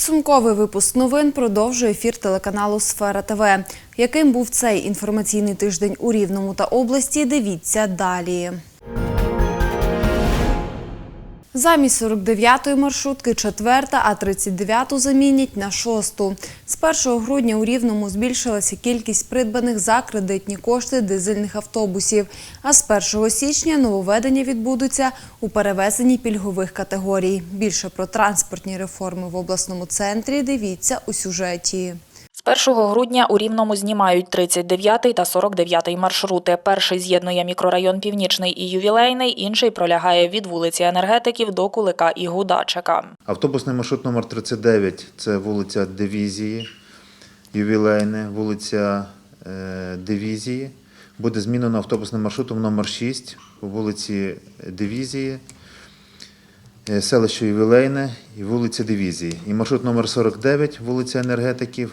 Підсумковий випуск новин продовжує ефір телеканалу Сфера ТВ. Яким був цей інформаційний тиждень у Рівному та області? Дивіться далі. Замість 49-ї маршрутки четверта, а 39-ту замінять на шосту. З 1 грудня у Рівному збільшилася кількість придбаних за кредитні кошти дизельних автобусів. А з 1 січня нововведення відбудуться у перевезенні пільгових категорій. Більше про транспортні реформи в обласному центрі дивіться у сюжеті. З 1 грудня у Рівному знімають 39 та 49 маршрути. Перший з'єднує мікрорайон Північний і Ювілейний, інший пролягає від вулиці Енергетиків до Кулика і Гудачика. Автобусний маршрут номер 39 це вулиця Дивізії, ювілейне, вулиця е, Дивізії. Буде змінено автобусним маршрутом номер 6 по вулиці Дивізії, селище Ювілейне і вулиця Дивізії. І маршрут номер 49, вулиця Енергетиків,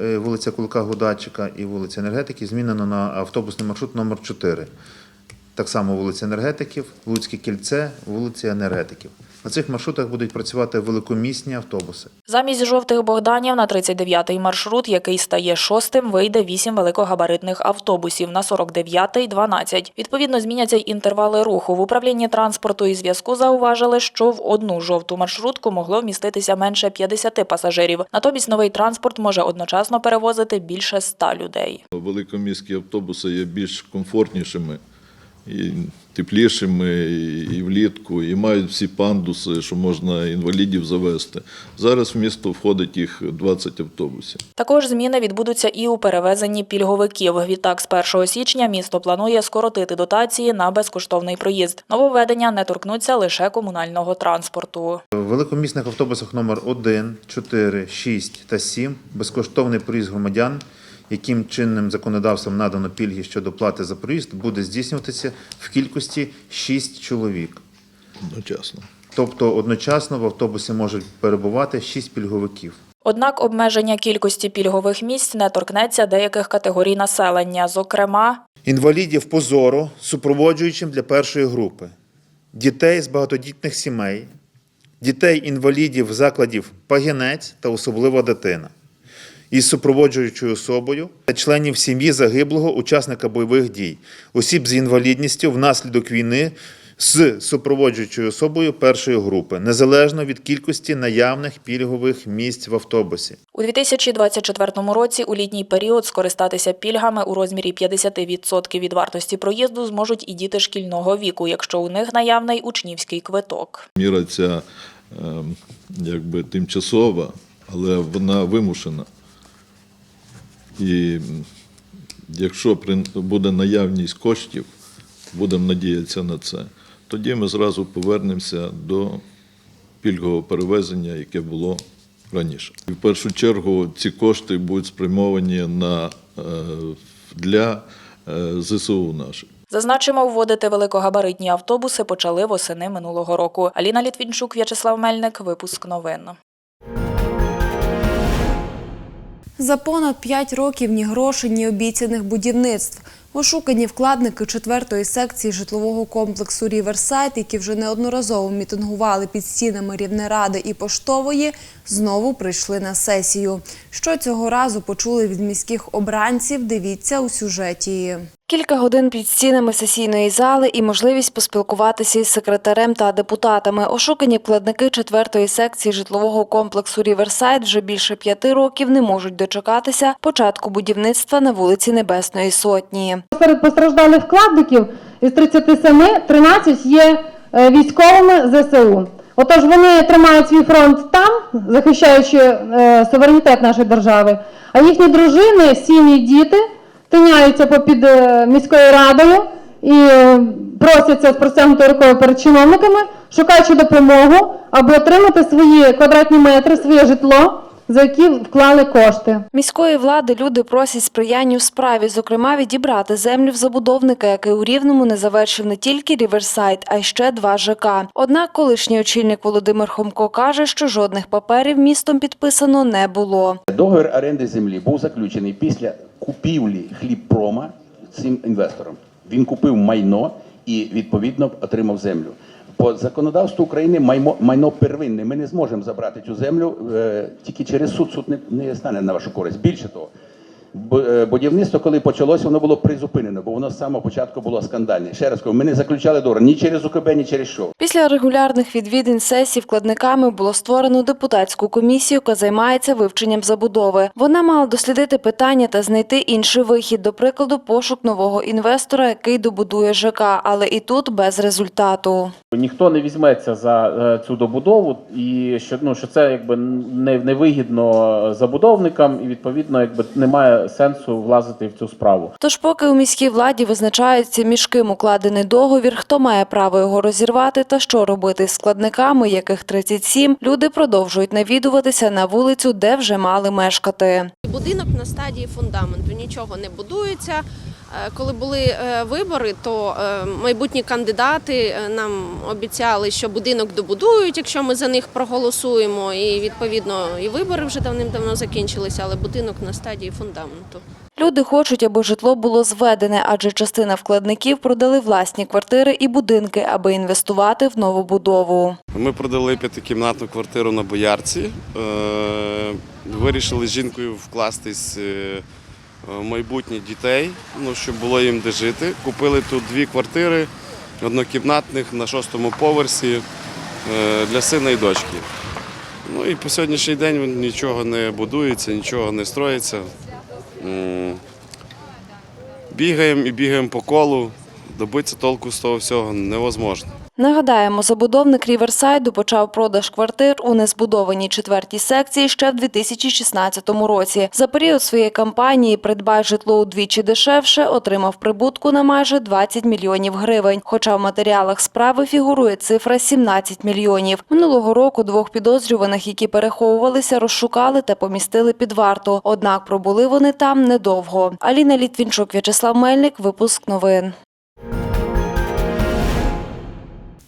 е, вулиця Кулика Гудачика і вулиця Енергетиків змінено на автобусний маршрут номер 4. Так само вулиця Енергетиків, Луцьке кільце, вулиця Енергетиків. На цих маршрутах будуть працювати великомісні автобуси. Замість жовтих Богданів на 39-й маршрут, який стає шостим, вийде 8 великогабаритних автобусів, на 49-й – 12. Відповідно, зміняться й інтервали руху. В управлінні транспорту і зв'язку зауважили, що в одну жовту маршрутку могло вміститися менше 50 пасажирів. Натомість новий транспорт може одночасно перевозити більше 100 людей. Великоміські автобуси є більш комфортнішими і теплішими і і влітку, і мають всі пандуси, що можна інвалідів завести. Зараз в місто входить їх 20 автобусів. Також зміни відбудуться і у перевезенні пільговиків. Відтак, з 1 січня місто планує скоротити дотації на безкоштовний проїзд. Нововведення не торкнуться лише комунального транспорту. В великомісних автобусах номер 1, 4, 6 та 7 безкоштовний проїзд громадян, яким чинним законодавством надано пільги щодо плати за проїзд, буде здійснюватися в кількості 6 чоловік. Одночасно. Тобто одночасно в автобусі можуть перебувати 6 пільговиків. Однак обмеження кількості пільгових місць не торкнеться деяких категорій населення, зокрема, Інвалідів по зору супроводжуючим для першої групи, дітей з багатодітних сімей, дітей-інвалідів закладів пагінець та особлива дитина. Із супроводжуючою особою та членів сім'ї загиблого учасника бойових дій, осіб з інвалідністю внаслідок війни з супроводжуючою особою першої групи, незалежно від кількості наявних пільгових місць в автобусі. у 2024 році у літній період скористатися пільгами у розмірі 50% від вартості проїзду зможуть і діти шкільного віку, якщо у них наявний учнівський квиток. Міра ця ем, якби тимчасова, але вона вимушена. І якщо буде наявність коштів, будемо надіятися на це, тоді ми зразу повернемося до пільгового перевезення, яке було раніше. І в першу чергу ці кошти будуть спрямовані на, е, для е, ЗСУ наших. Зазначимо, вводити великогабаритні автобуси почали восени минулого року. Аліна Літвінчук, В'ячеслав Мельник, випуск новин. За понад 5 років ні грошей, ні обіцяних будівництв. Ошукані вкладники четвертої секції житлового комплексу Ріверсайт, які вже неодноразово мітингували під стінами Рівнеради і Поштової, знову прийшли на сесію. Що цього разу почули від міських обранців, дивіться у сюжеті. Кілька годин під стінами сесійної зали і можливість поспілкуватися із секретарем та депутатами. Ошукані вкладники четвертої секції житлового комплексу Ріверсайд вже більше п'яти років не можуть дочекатися початку будівництва на вулиці Небесної Сотні. Серед постраждалих вкладників із 37 13 є е, військовими ЗСУ. Отож вони тримають свій фронт там, захищаючи е, суверенітет нашої держави, а їхні дружини, сім'ї, діти тиняються попід е, міською радою і е, просяться з простягнутою рукою перед чиновниками, шукаючи допомогу, аби отримати свої квадратні метри, своє житло, за які вклали кошти. Міської влади люди просять сприяння у справі, зокрема відібрати землю в забудовника, який у Рівному не завершив не тільки Ріверсайд, а й ще два ЖК. Однак колишній очільник Володимир Хомко каже, що жодних паперів містом підписано не було. Договір оренди землі був заключений після купівлі хлібпрома цим інвестором. Він купив майно і відповідно отримав землю. По законодавству України майно, майно первинне. Ми не зможемо забрати цю землю е, тільки через суд. Суд не, не стане на вашу користь. Більше того, будівництво, коли почалось, воно було призупинено, бо воно з самого початку було скандальне. Ще раз кажу, ми не заключали договор ні через УКБ, ні через що. Після регулярних відвідин сесій вкладниками було створено депутатську комісію, яка займається вивченням забудови. Вона мала дослідити питання та знайти інший вихід, до прикладу, пошук нового інвестора, який добудує ЖК, але і тут без результату. Ніхто не візьметься за е, цю добудову, і що ну що це якби не невигідно забудовникам, і відповідно якби немає сенсу влазити в цю справу. Тож, поки у міській владі визначаються між ким укладений договір, хто має право його розірвати та що робити з складниками, яких 37, люди продовжують навідуватися на вулицю, де вже мали мешкати. Будинок на стадії фундаменту, нічого не будується. Е, Коли були е, вибори, то е, майбутні кандидати нам обіцяли, що будинок добудують, якщо ми за них проголосуємо. І відповідно і вибори вже давним-давно закінчилися, але будинок на стадії фундаменту. Люди хочуть, аби житло було зведене, адже частина вкладників продали власні квартири і будинки, аби інвестувати в новобудову. Ми продали п'ятикімнатну квартиру на Боярці. Вирішили з жінкою вкластись майбутнє дітей, ну, щоб було їм де жити. Купили тут дві квартири однокімнатних на шостому поверсі е, для сина і дочки. Ну і по сьогоднішній день нічого не будується, нічого не строїться. Бігаємо і бігаємо по колу. Добитися толку з того всього невозможно. Нагадаємо, забудовник Ріверсайду почав продаж квартир у незбудованій четвертій секції ще в 2016 році. За період своєї кампанії «Придбай житло удвічі дешевше» отримав прибутку на майже 20 мільйонів гривень. Хоча в матеріалах справи фігурує цифра 17 мільйонів. Минулого року двох підозрюваних, які переховувалися, розшукали та помістили під варту. Однак пробули вони там недовго. Аліна Літвінчук, В'ячеслав Мельник, випуск новин.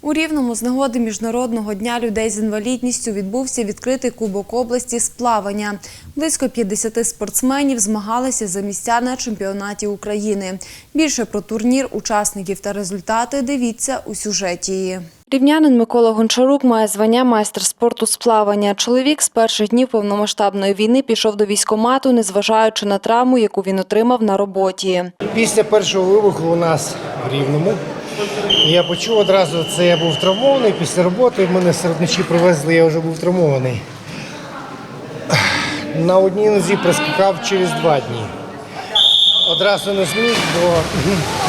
У Рівному з нагоди Міжнародного дня людей з інвалідністю відбувся відкритий Кубок області з плавання. Близько 50 спортсменів змагалися за місця на чемпіонаті України. Більше про турнір, учасників та результати дивіться у сюжеті. Рівнянин Микола Гончарук має звання майстер спорту з плавання. Чоловік з перших днів повномасштабної війни пішов до військкомату, незважаючи на травму, яку він отримав на роботі. Після першого вибуху у нас в Рівному я почув одразу, це я був травмований. Після роботи мене серед ночі привезли, я вже був травмований. На одній нозі прискакав через два дні. Одразу не зміг, бо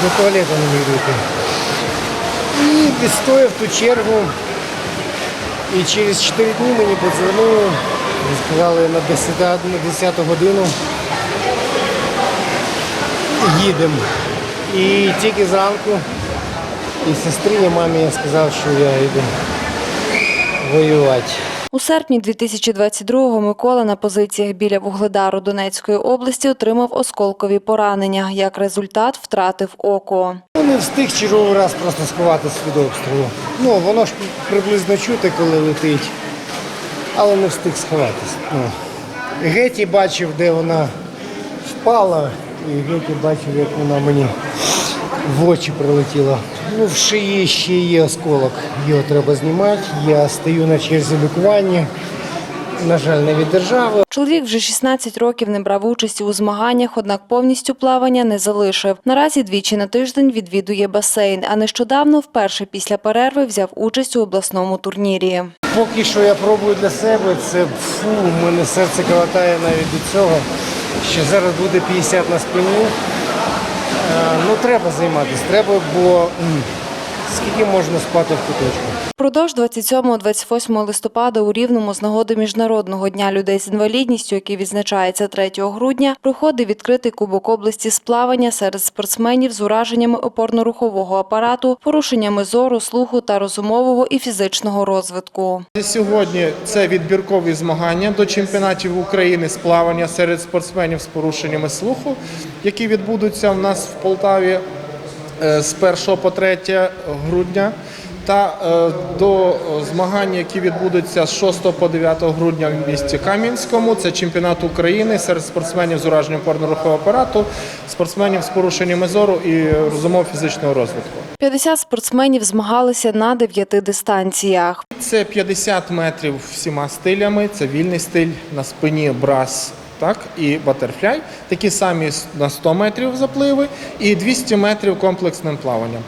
до туалету не міг дійти. І відстояв ту чергу. І через 4 дні мені подзвонили, сказали на 10, на 10 годину їдемо. І тільки зранку і сестрі, і мамі я сказав, що я йду воювати. У серпні 2022-го Микола на позиціях біля Вугледару Донецької області отримав осколкові поранення. Як результат, втратив око. Ну, не встиг черговий раз просто сховатися від обстрілу. Ну, воно ж приблизно чути, коли летить, але не встиг сховатися. Ну. Геті бачив, де вона впала, і Геті бачив, як вона мені в очі прилетіла. Ну, в шиї ще є осколок, його треба знімати. Я стою на черзі лікування. На жаль, не від держави. Чоловік вже 16 років не брав участі у змаганнях, однак повністю плавання не залишив. Наразі двічі на тиждень відвідує басейн, а нещодавно вперше після перерви взяв участь у обласному турнірі. Поки що я пробую для себе, це фу, мене серце калатає навіть від цього, що зараз буде 50 на спині. Е, ну треба займатися, треба, бо скільки можна спати в куточку. Впродовж 27-28 листопада у Рівному з нагоди Міжнародного дня людей з інвалідністю, який відзначається 3 грудня, проходить відкритий Кубок області з плавання серед спортсменів з ураженнями опорно-рухового апарату, порушеннями зору, слуху та розумового і фізичного розвитку. Сьогодні це відбіркові змагання до чемпіонатів України з плавання серед спортсменів з порушеннями слуху, які відбудуться в нас в Полтаві з 1 по 3 грудня. Та е, до змагань, які відбудуться з 6 по 9 грудня в місті Кам'янському, це чемпіонат України серед спортсменів з ураженням опорно-рухового апарату, спортсменів з порушеннями зору і розумово-фізичного розвитку. 50 спортсменів змагалися на дев'яти дистанціях. Це 50 метрів всіма стилями. Це вільний стиль на спині брас. Так, і батерфляй, такі самі на 100 метрів запливи і 200 метрів комплексним плаванням.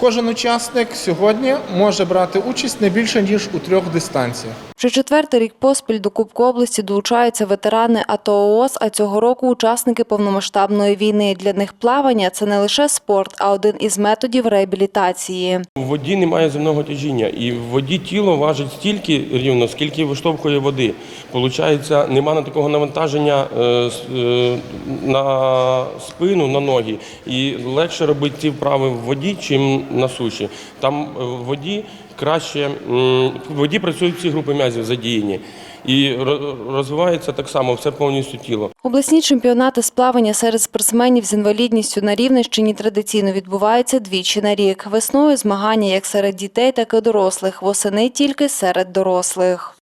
Кожен учасник сьогодні може брати участь не більше ніж у трьох дистанціях. Вже четвертий рік поспіль до Кубку області долучаються ветерани АТО ООС, а цього року учасники повномасштабної війни. Для них плавання це не лише спорт, а один із методів реабілітації. В воді немає земного тяжіння, і в воді тіло важить стільки рівно, скільки виштовхує води. Получається, немає такого навантаження е, е, на спину, на ноги. І легше робити ці вправи в воді, чим на суші. Там е, в воді краще в воді працюють всі групи м'язів задіяні. І ро- розвивається так само все повністю тіло. Обласні чемпіонати з плавання серед спортсменів з інвалідністю на Рівненщині традиційно відбуваються двічі на рік. Весною змагання як серед дітей, так і дорослих. Восени тільки серед дорослих.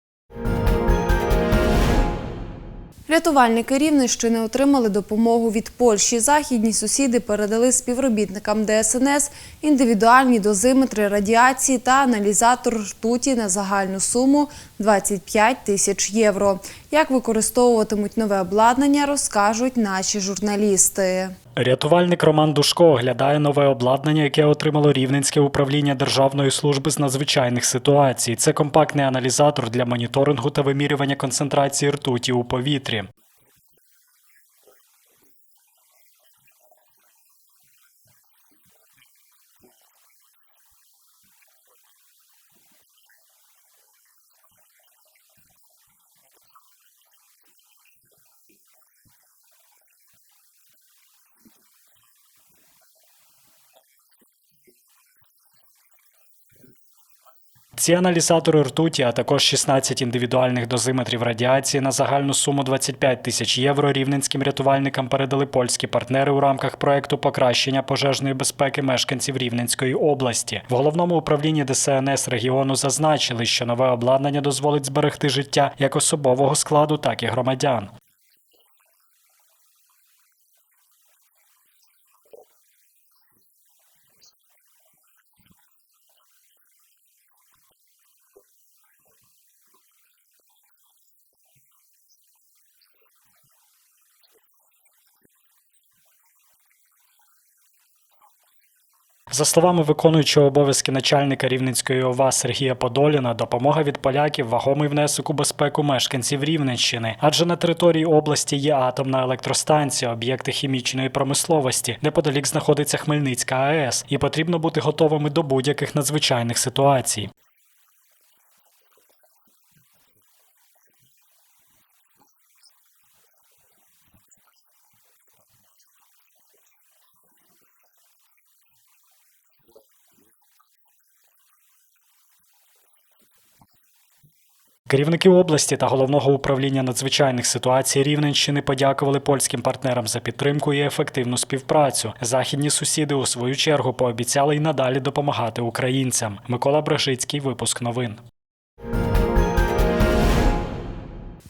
Рятувальники Рівненщини отримали допомогу від Польщі. Західні сусіди передали співробітникам ДСНС індивідуальні дозиметри радіації та аналізатор ртуті на загальну суму 25 тисяч євро. Як використовуватимуть нове обладнання, розкажуть наші журналісти. Рятувальник Роман Душко оглядає нове обладнання, яке отримало Рівненське управління Державної служби з надзвичайних ситуацій. Це компактний аналізатор для моніторингу та вимірювання концентрації ртуті у повітрі. Ці аналізатори ртуті, а також 16 індивідуальних дозиметрів радіації на загальну суму 25 тисяч євро рівненським рятувальникам передали польські партнери у рамках проекту покращення пожежної безпеки мешканців Рівненської області. В головному управлінні ДСНС регіону зазначили, що нове обладнання дозволить зберегти життя як особового складу, так і громадян. За словами виконуючого обов'язки начальника Рівненської ОВА Сергія Подоліна, допомога від поляків вагомий внесок у безпеку мешканців Рівненщини, адже на території області є атомна електростанція, об'єкти хімічної промисловості. Неподалік знаходиться Хмельницька АЕС, і потрібно бути готовими до будь-яких надзвичайних ситуацій. Керівники області та головного управління надзвичайних ситуацій Рівненщини подякували польським партнерам за підтримку і ефективну співпрацю. Західні сусіди у свою чергу пообіцяли й надалі допомагати українцям. Микола Бражицький, випуск новин.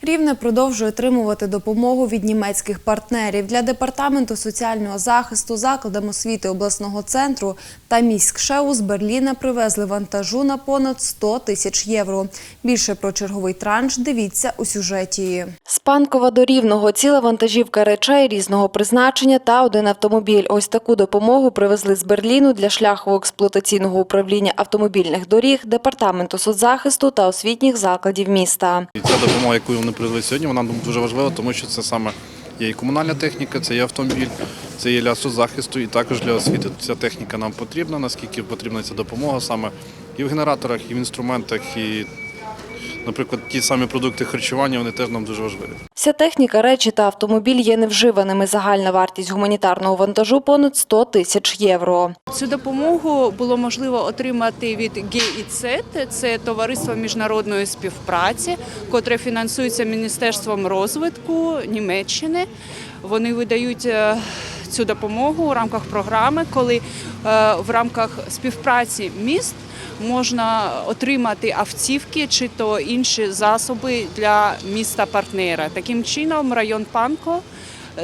Рівне продовжує отримувати допомогу від німецьких партнерів. Для департаменту соціального захисту закладам освіти обласного центру та міськшеу з Берліна привезли вантажу на понад 100 тисяч євро. Більше про черговий транш дивіться у сюжеті. З Панкова до Рівного ціла вантажівка речей різного призначення та один автомобіль. Ось таку допомогу привезли з Берліну для шляхово-експлуатаційного управління автомобільних доріг, департаменту соцзахисту та освітніх закладів міста. І ця допомога, яку вони привезли сьогодні, вона дуже важлива, тому що це саме є і комунальна техніка, це є автомобіль, це є для соцзахисту і також для освіти. Ця техніка нам потрібна, наскільки потрібна ця допомога саме і в генераторах, і в інструментах, і, наприклад, ті самі продукти харчування, вони теж нам дуже важливі. Вся техніка, речі та автомобіль є невживаними. Загальна вартість гуманітарного вантажу понад 100 тисяч євро. Цю допомогу було можливо отримати від GIZ, це товариство міжнародної співпраці, котре фінансується Міністерством розвитку Німеччини. Вони видають е, цю допомогу у рамках програми, коли е, в рамках співпраці міст можна отримати автівки чи то інші засоби для міста партнера. Таким чином, район Панко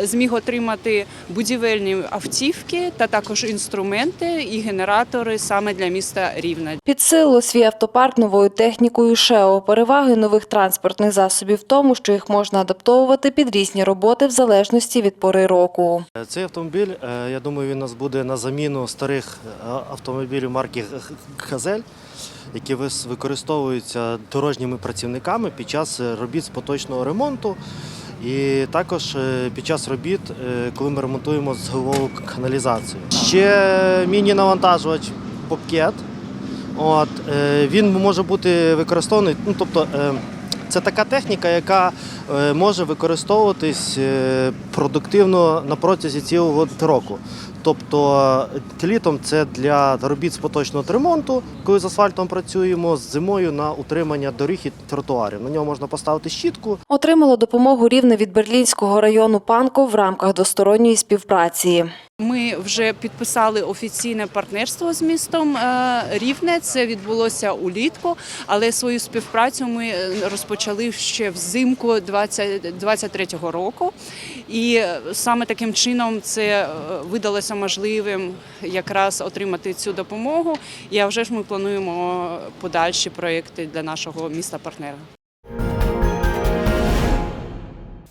зміг отримати будівельні автівки та також інструменти і генератори саме для міста Рівна. Підсилило свій автопарк новою технікою ШЕО. Переваги нових транспортних засобів в тому, що їх можна адаптовувати під різні роботи в залежності від пори року. Цей автомобіль, е, я думаю, він у нас буде на заміну старих е, автомобілів марки Газель, які використовуються дорожніми працівниками під час робіт з поточного ремонту. І також е, під час робіт, е, коли ми ремонтуємо зливову каналізацію. Ще міні-навантажувач попкет. От, е, він може бути використаний, ну, тобто, це така техніка, яка може використовуватись продуктивно на протязі цілого року. Тобто е, літом це для робіт з поточного ремонту, коли з асфальтом працюємо, з зимою на утримання доріг і тротуарів. На нього можна поставити щітку, Отримало допомогу рівне від Берлінського району Панко в рамках двосторонньої співпраці. Ми вже підписали офіційне партнерство з містом е, Рівне. Це відбулося улітку, але свою співпрацю ми е, розпочали ще взимку 2023 року. І е, саме таким чином це видалося можливим якраз отримати цю допомогу. І вже ж ми плануємо подальші проекти для нашого міста партнера.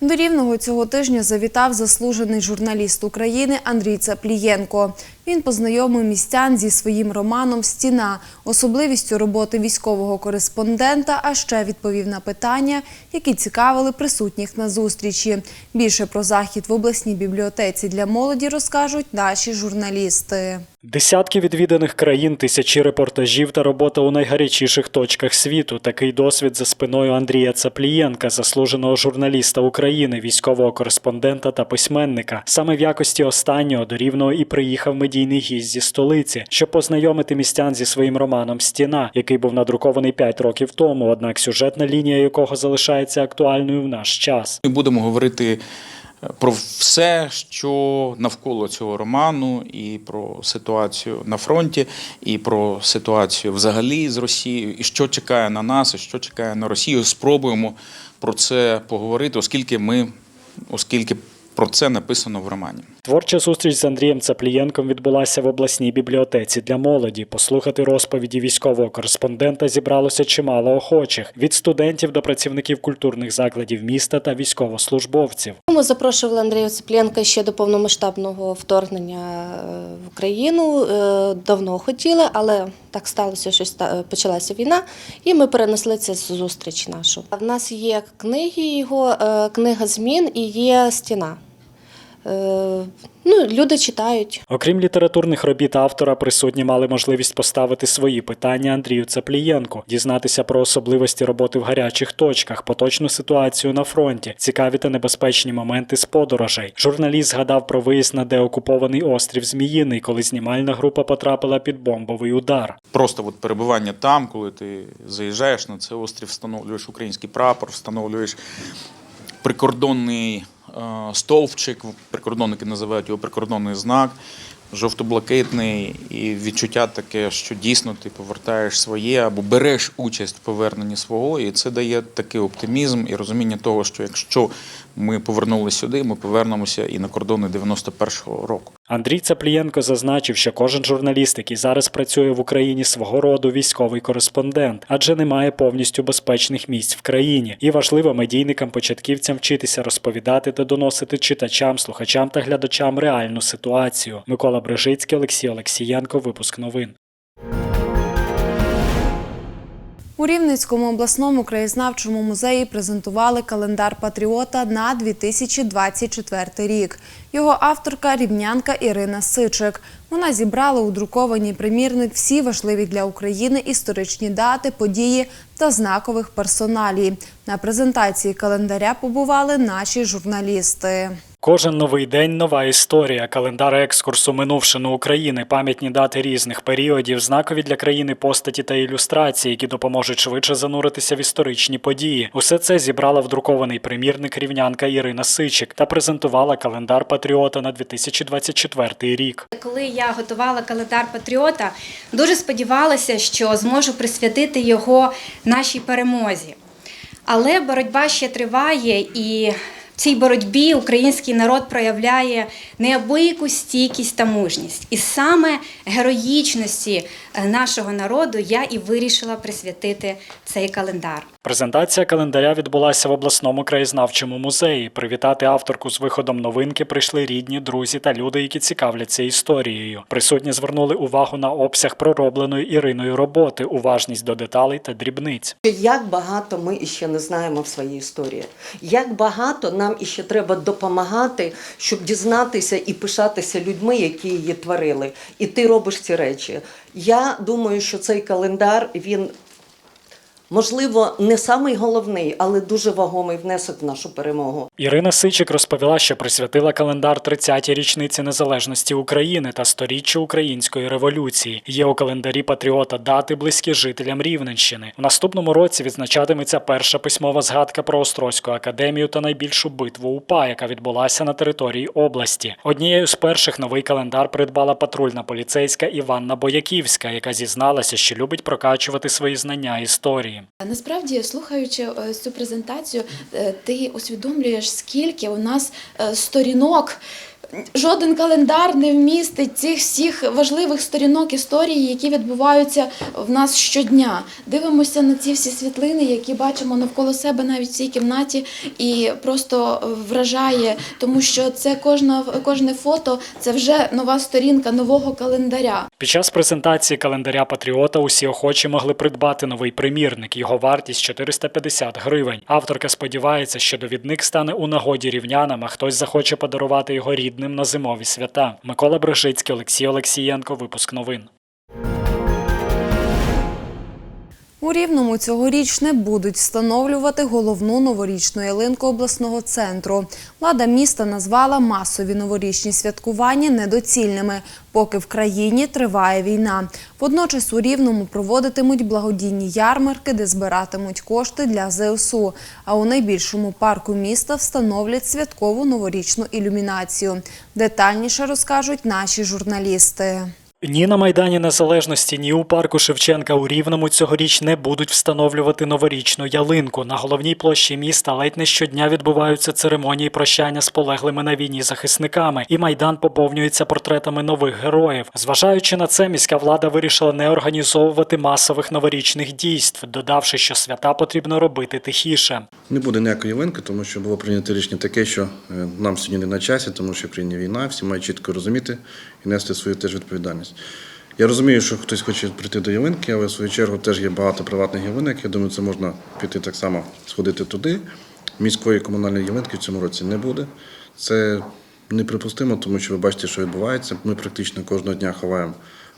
До Рівного цього тижня завітав заслужений журналіст України Андрій Цаплієнко. Він познайомив містян зі своїм романом Стіна, особливістю роботи військового кореспондента, а ще відповів на питання, які цікавили присутніх на зустрічі. Більше про захід в обласній бібліотеці для молоді розкажуть наші журналісти. Десятки відвіданих країн, тисячі репортажів та робота у найгарячіших точках світу. Такий досвід за спиною Андрія Цаплієнка, заслуженого журналіста України, військового кореспондента та письменника. Саме в якості останнього до Рівного і приїхав медійний гість зі столиці, щоб познайомити містян зі своїм романом Стіна, який був надрукований 5 років тому. Однак сюжетна лінія якого залишається актуальною в наш час. Ми будемо говорити про все, що навколо цього роману, і про ситуацію на фронті, і про ситуацію взагалі з Росією, і що чекає на нас, і що чекає на Росію. Спробуємо про це поговорити, оскільки ми, оскільки про це написано в романі. Творча зустріч з Андрієм Цаплієнком відбулася в обласній бібліотеці для молоді. Послухати розповіді військового кореспондента зібралося чимало охочих від студентів до працівників культурних закладів міста та військовослужбовців. Ми запрошували Андрія Ципленка ще до повномасштабного вторгнення е, в Україну. Е, Давно хотіли, але так сталося, що ста- почалася війна, і ми перенесли це зустріч нашу. В нас є книги його, е, книга змін і є стіна. Е, Ну, люди читають. Окрім літературних робіт автора, присутні мали можливість поставити свої питання Андрію Цаплієнку, дізнатися про особливості роботи в гарячих точках, поточну ситуацію на фронті, цікаві та небезпечні моменти з подорожей. Журналіст згадав про виїзд на деокупований острів Зміїний, коли знімальна група потрапила під бомбовий удар. Просто от перебування там, коли ти заїжджаєш на цей острів, встановлюєш український прапор, встановлюєш прикордонний стовпчик, прикордонники називають його прикордонний знак, жовто-блакитний, і відчуття таке, що дійсно ти повертаєш своє або береш участь в поверненні свого, і це дає такий оптимізм і розуміння того, що якщо ми повернулися сюди, ми повернемося і на кордони 91-го року. Андрій Цаплієнко зазначив, що кожен журналіст, який зараз працює в Україні, свого роду військовий кореспондент, адже немає повністю безпечних місць в країні. І важливо медійникам-початківцям вчитися розповідати та доносити читачам, слухачам та глядачам реальну ситуацію. Микола Брижицький, Олексій Олексієнко. Випуск новин. У Рівненському обласному краєзнавчому музеї презентували календар патріота на 2024 рік. Його авторка рівнянка Ірина Сичик. Вона зібрала у друкованій примірник всі важливі для України історичні дати, події та знакових персоналій. На презентації календаря побували наші журналісти. Кожен новий день нова історія, календар екскурсу минувшину України, пам'ятні дати різних періодів, знакові для країни постаті та ілюстрації, які допоможуть швидше зануритися в історичні події. Усе це зібрала в друкований примірник рівнянка Ірина Сичик та презентувала календар патріота на 2024 рік. Коли я готувала календар патріота, дуже сподівалася, що зможу присвятити його нашій перемозі. Але боротьба ще триває, і В цій боротьбі український народ проявляє неабияку стійкість та мужність. І саме героїчності е, нашого народу я і вирішила присвятити цей календар. Презентація календаря відбулася в обласному краєзнавчому музеї. Привітати авторку з виходом новинки прийшли рідні, друзі та люди, які цікавляться історією. Присутні звернули увагу на обсяг проробленої Іриною роботи, уважність до деталей та дрібниць. Як багато ми іще не знаємо в своїй історії, як багато нам іще треба допомагати, щоб дізнатися і пишатися людьми, які її творили. І ти робиш ці речі. Я думаю, що цей календар він. Можливо, не самий головний, але дуже вагомий внесок в нашу перемогу. Ірина Сичик розповіла, що присвятила календар 30-й річниці незалежності України та сторіччю української революції. Є у календарі патріота дати близькі жителям Рівненщини. У наступному році відзначатиметься перша письмова згадка про Острозьку академію та найбільшу битву УПА, яка відбулася на території області. Однією з перших новий календар придбала патрульна поліцейська Іванна Бояківська, яка зізналася, що любить прокачувати свої знання історії. Насправді, слухаючи е, цю презентацію, е, ти усвідомлюєш, скільки у нас е, сторінок. Жоден календар не вмістить цих всіх важливих сторінок історії, які відбуваються в нас щодня. Дивимося на ці всі світлини, які бачимо навколо себе навіть в цій кімнаті, і просто вражає, тому що це кожна кожне фото це вже нова сторінка нового календаря. Під час презентації календаря Патріота усі охочі могли придбати новий примірник. Його вартість 450 гривень. Авторка сподівається, що довідник стане у нагоді рівнянам, а хтось захоче подарувати його рідним на зимові свята. Микола Брижицький, Олексій Олексієнко. Випуск новин. У Рівному цьогоріч не будуть встановлювати головну новорічну ялинку обласного центру. Влада міста назвала масові новорічні святкування недоцільними, поки в країні триває війна. Водночас у Рівному проводитимуть благодійні ярмарки, де збиратимуть кошти для ЗСУ. А у найбільшому парку міста встановлять святкову новорічну ілюмінацію. Детальніше розкажуть наші журналісти. Ні на Майдані Незалежності, ні у парку Шевченка у Рівному цьогоріч не будуть встановлювати новорічну ялинку. На головній площі міста ледь не щодня відбуваються церемонії прощання з полеглими на війні захисниками, і майдан поповнюється портретами нових героїв. Зважаючи на це, міська влада вирішила не організовувати масових новорічних дійств, додавши, що свята потрібно робити тихіше. Не буде ніякої ялинки, тому що було прийнято рішення таке, що е, нам сьогодні не на часі, тому що в війна, всі мають чітко розуміти і нести свою теж відповідальність. Я розумію, що хтось хоче прийти до ялинки, але в свою чергу теж є багато приватних ялинок. Я думаю, це можна піти так само, сходити туди. Міської комунальної ялинки в цьому році не буде. Це неприпустимо, тому що ви бачите, що відбувається. Ми практично кожного дня ховаємо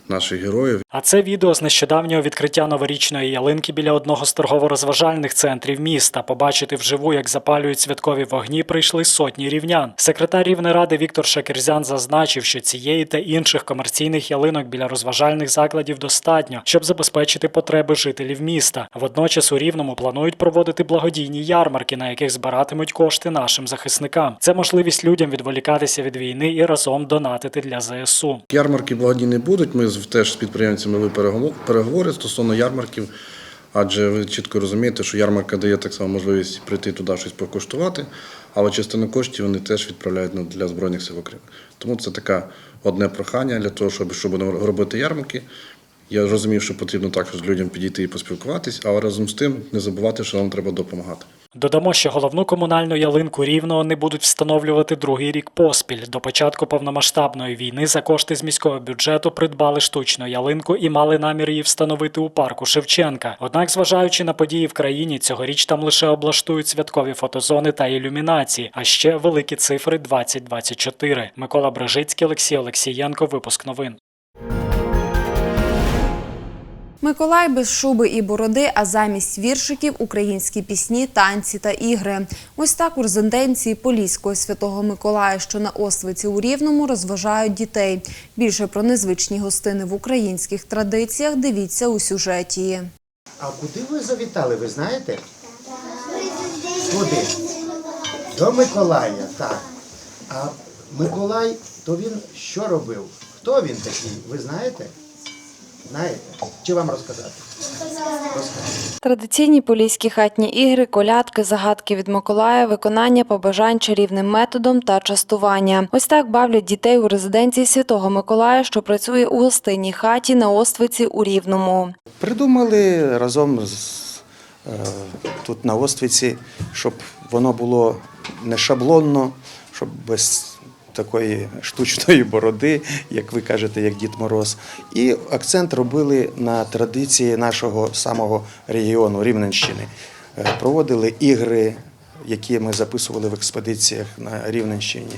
наших героїв. А це відео з нещодавнього відкриття новорічної ялинки біля одного з торгово-розважальних центрів міста. Побачити вживу, як запалюють святкові вогні, прийшли сотні рівнян. Секретар Рівнеради Віктор Шакерзян зазначив, що цієї та інших комерційних ялинок біля розважальних закладів достатньо, щоб забезпечити потреби жителів міста. Водночас у Рівному планують проводити благодійні ярмарки, на яких збиратимуть кошти нашим захисникам. Це можливість людям відволікатися від війни і разом донатити для ЗСУ. Ярмарки благодійні будуть. Ми теж з підприємцями вели перегово- переговори стосовно ярмарків. Адже ви чітко розумієте, що ярмарка дає так само можливість прийти туди щось покуштувати, але частину коштів вони теж відправляють для Збройних сил України. Тому це таке одне прохання для того, щоб, щоб робити ярмарки. Я розумів, що потрібно також людям підійти і поспілкуватись, але разом з тим не забувати, що нам треба допомагати. Додамо, що головну комунальну ялинку рівного не будуть встановлювати другий рік поспіль. До початку повномасштабної війни за кошти з міського бюджету придбали штучну ялинку і мали намір її встановити у парку Шевченка. Однак, зважаючи на події в країні, цьогоріч там лише облаштують святкові фотозони та ілюмінації, а ще великі цифри 2024. Микола Брежицький, Олексій Олексієнко. Випуск новин. Миколай без шуби і бороди, а замість віршиків українські пісні, танці та ігри. Ось так у резиденції Поліського святого Миколая, що на Освиці у Рівному, розважають дітей. Більше про незвичні гостини в українських традиціях дивіться у сюжеті. А куди ви завітали, ви знаєте? Куди? До Миколая, так. А Миколай, то він що робив? Хто він такий, ви знаєте? Знаєте? Чи вам розказати? Традиційні поліські хатні ігри, колядки, загадки від Миколая, виконання побажань чарівним методом та частування. Ось так бавлять дітей у резиденції Святого Миколая, що працює у гостинній хаті на Оствиці у Рівному. Придумали разом з, е, тут на Оствіці, щоб воно було не шаблонно, щоб без такої штучної бороди, як ви кажете, як Дід Мороз. І акцент робили на традиції нашого самого регіону Рівненщини. Е, Проводили ігри. Які ми записували в експедиціях на Рівненщині,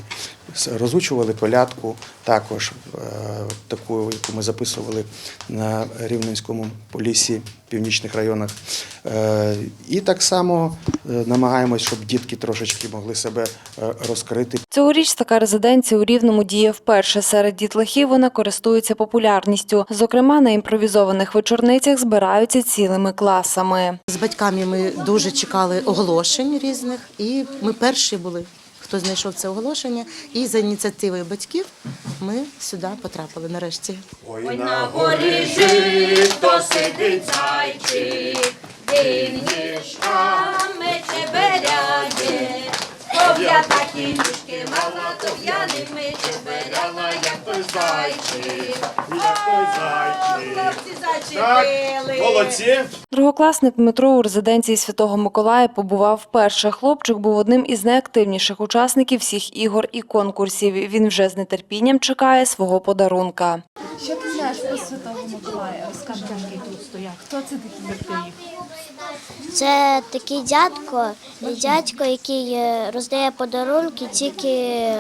розучували колядку, також е, таку, яку ми записували на Рівненському полісі, північних районах. Е, І так само е, намагаємось, щоб дітки трошечки могли себе розкрити. Цьогоріч така резиденція у Рівному діє вперше. Серед дітлахів вона користується популярністю. Зокрема, на імпровізованих вечорницях збираються цілими класами. З батьками ми дуже чекали оголошень різних, і ми перші були, хто знайшов це оголошення. І за ініціативою батьків ми сюди потрапили нарешті. Ой, на горі жито сидить зайчик, він ніжками чеберяє. Об я такі ніжки мала, то я чеберяла, як той зайчик, як той зайчик. Хлопці зачепили. Другокласник Дмитро у резиденції Святого Миколая побував вперше. Хлопчик був одним із найактивніших учасників всіх ігор і конкурсів. Він вже з нетерпінням чекає свого подарунка. Що ти знаєш про Святого Миколая? Розкажи, який тут стоять. Хто це такий як ти їх? Це такий дядько, дядько, який е, роздає подарунки тільки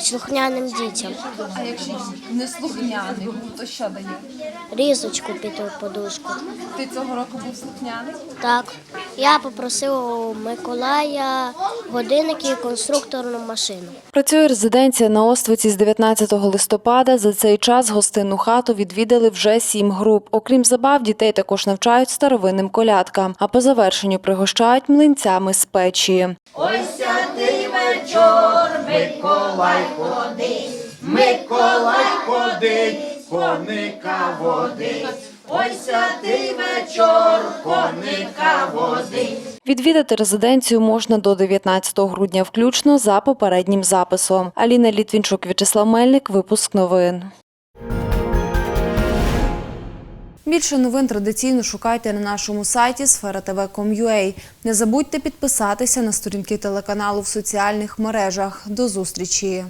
слухняним дітям. А якщо не слухняний то що дає? Різочку під подушку. Ти цього року був слухняний? Так, я попросив у Миколая годинники і конструкторну машину. Працює резиденція на Оствиці з 19 листопада. За цей час гостинну хату відвідали вже сім груп. Окрім забав, дітей також навчають старовинним колядкам, а по завершенню пригощають млинцями з печі. Ой, святий вечор, Миколай ходить, Миколай ходить, коника водить. Ой, святий вечор, коника водить. Відвідати резиденцію можна до 19 грудня включно за попереднім записом. Аліна Літвінчук, В'ячеслав Мельник, випуск новин. Більше новин традиційно шукайте на нашому сайті sfera.tv.com.ua. Не забудьте підписатися на сторінки телеканалу в соціальних мережах. До зустрічі!